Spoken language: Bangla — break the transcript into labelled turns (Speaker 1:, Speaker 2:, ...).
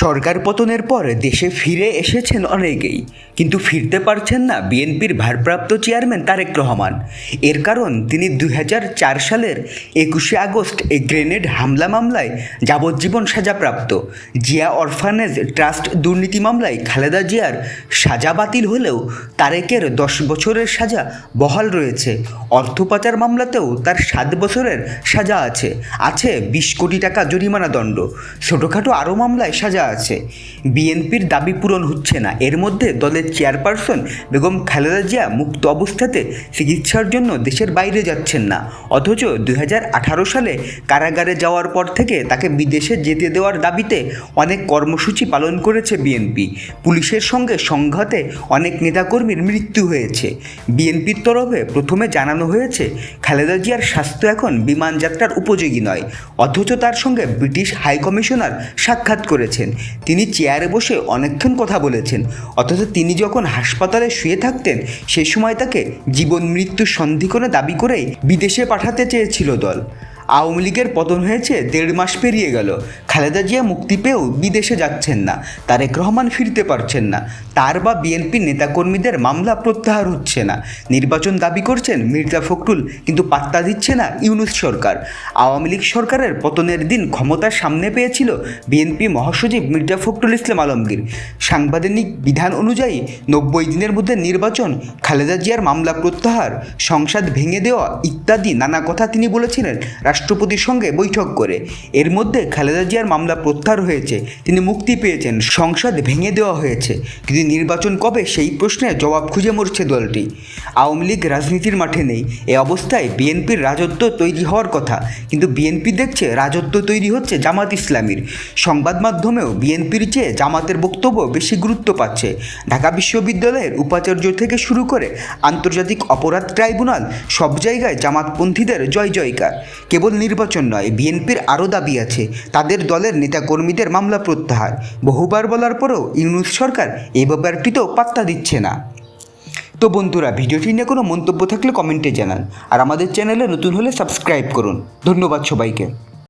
Speaker 1: সরকার পতনের পর দেশে ফিরে এসেছেন অনেকেই, কিন্তু ফিরতে পারছেন না বিএনপির ভারপ্রাপ্ত চেয়ারম্যান তারেক রহমান। এর কারণ, তিনি দু হাজার চার সালের একুশে আগস্ট এই গ্রেনেড হামলা মামলায় যাবজ্জীবন সাজাপ্রাপ্ত। জিয়া অরফানেজ ট্রাস্ট দুর্নীতি মামলায় খালেদা জিয়ার সাজা বাতিল হলেও তারেকের দশ বছরের সাজা বহাল রয়েছে। অর্থ পাচার মামলাতেও তার সাত বছরের সাজা আছে আছে বিশ কোটি টাকা জরিমানা দণ্ড। ছোটোখাটো আরও মামলায় সাজা আছে। বিএনপির দাবি পূরণ হচ্ছে না। এর মধ্যে দলের চেয়ারপারসন বেগম খালেদা জিয়া মুক্ত অবস্থাতে চিকিৎসার জন্য দেশের বাইরে যাচ্ছেন না। অথচ দুই হাজার আঠারো সালে কারাগারে যাওয়ার পর থেকে তাকে বিদেশে যেতে দেওয়ার দাবিতে অনেক কর্মসূচি পালন করেছে বিএনপি। পুলিশের সঙ্গে সংঘাতে অনেক নেতাকর্মীর মৃত্যু হয়েছে। বিএনপির তরফে প্রথমে জানানো হয়েছে, খালেদা জিয়ার স্বাস্থ্য এখন বিমান যাত্রার উপযোগী নয়। অথচ তার সঙ্গে ব্রিটিশ হাইকমিশনার সাক্ষাৎ করেছেন। তিনি চেয়ারে বসে অনেকক্ষণ কথা বলেছেন। অথচ তিনি যখন হাসপাতালে শুয়ে থাকতেন, সে সময় তাকে জীবন মৃত্যুর সন্ধিকোণে দাবি করে বিদেশে পাঠাতে চেয়েছিল দল। আওয়ামী লীগের পতন হয়েছে, দেড় মাস পেরিয়ে গেল। খালেদা জিয়া মুক্তি পেয়েও বিদেশে যাচ্ছেন না, তারেক রহমান ফিরতে পারছেন না, তার বা বিএনপির নেতাকর্মীদের মামলা প্রত্যাহার হচ্ছে না। নির্বাচন দাবি করছেন মির্জা ফখরুল, কিন্তু পাত্তা দিচ্ছে না ইউনুস সরকার। আওয়ামী লীগ সরকারের পতনের দিন ক্ষমতার সামনে পেয়েছিল বিএনপি মহাসচিব মির্জা ফখরুল ইসলাম আলমগীর। সাংবিধানিক বিধান অনুযায়ী, নব্বই দিনের মধ্যে নির্বাচন, খালেদা জিয়ার মামলা প্রত্যাহার, সংসদ ভেঙে দেওয়া ইত্যাদি নানা কথা তিনি বলেছিলেন। রাষ্ট্রপতির সঙ্গে বৈঠক করে। এর মধ্যে খালেদা জিয়ার মামলা প্রত্যাহার হয়েছে, তিনি মুক্তি পেয়েছেন, সংসদ ভেঙে দেওয়া হয়েছে। কিন্তু নির্বাচন কবে সেই প্রশ্নের জবাব খুঁজে মরছে দলটি। আওয়ামী লীগ রাজনীতির মাঠে নেই, এ অবস্থায় বিএনপির রাজত্ব তৈরি হওয়ার কথা। কিন্তু বিএনপি দেখছে রাজত্ব তৈরি হচ্ছে জামাত ইসলামীর। সংবাদ মাধ্যমেও বিএনপির চেয়ে জামাতের বক্তব্য বেশি গুরুত্ব পাচ্ছে। ঢাকা বিশ্ববিদ্যালয়ের উপাচার্য থেকে শুরু করে আন্তর্জাতিক অপরাধ ট্রাইব্যুনাল সব জায়গায় জামাতপন্থীদের জয় জয়কার কেবল নির্বাচন নয়, বিএনপির আরও দাবি আছে। তাদের দলের নেতাকর্মীদের মামলা প্রত্যাহার। বহুবার বলার পরেও ইউনুস সরকার এ ব্যাপারটিতেও পাত্তা দিচ্ছে না। তো বন্ধুরা, ভিডিওটি নিয়ে কোনো মন্তব্য থাকলে কমেন্টে জানান। আর আমাদের চ্যানেলে নতুন হলে সাবস্ক্রাইব করুন। ধন্যবাদ সবাইকে।